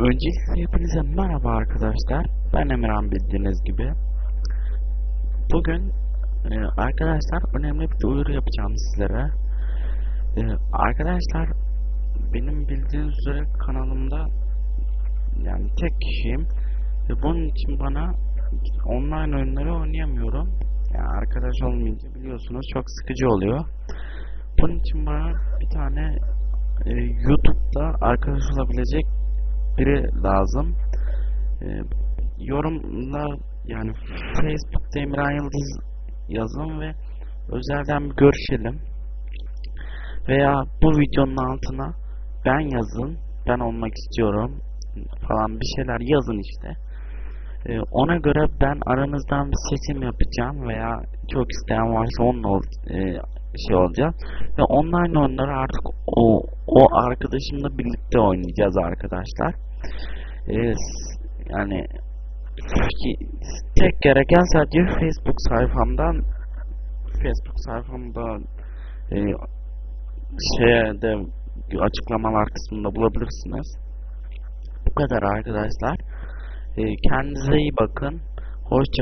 Öncelikle hepinize merhaba arkadaşlar. Ben Emirhan bildiğiniz gibi. Bugün e, arkadaşlar önemli bir duyuru yapacağım sizlere. E, arkadaşlar benim bildiğiniz üzere kanalımda yani tek kişiyim. Ve bunun için bana online oyunları oynayamıyorum. Yani arkadaş olmayınca biliyorsunuz çok sıkıcı oluyor. Bunun için bana bir tane e, YouTube'da arkadaş olabilecek biri lazım. E, yorumla yani Facebook'ta Emirhan Yıldız yazın ve özelden bir görüşelim. Veya bu videonun altına ben yazın, ben olmak istiyorum falan bir şeyler yazın işte. E, ona göre ben aranızdan bir seçim yapacağım veya çok isteyen varsa onunla e, şey olacak. Ve online oyunları artık o, o arkadaşımla birlikte oynayacağız arkadaşlar. Ee, yani tek gereken sadece Facebook sayfamdan Facebook sayfamda e, şeyde açıklamalar kısmında bulabilirsiniz. Bu kadar arkadaşlar. Ee, kendinize iyi bakın. Hoşça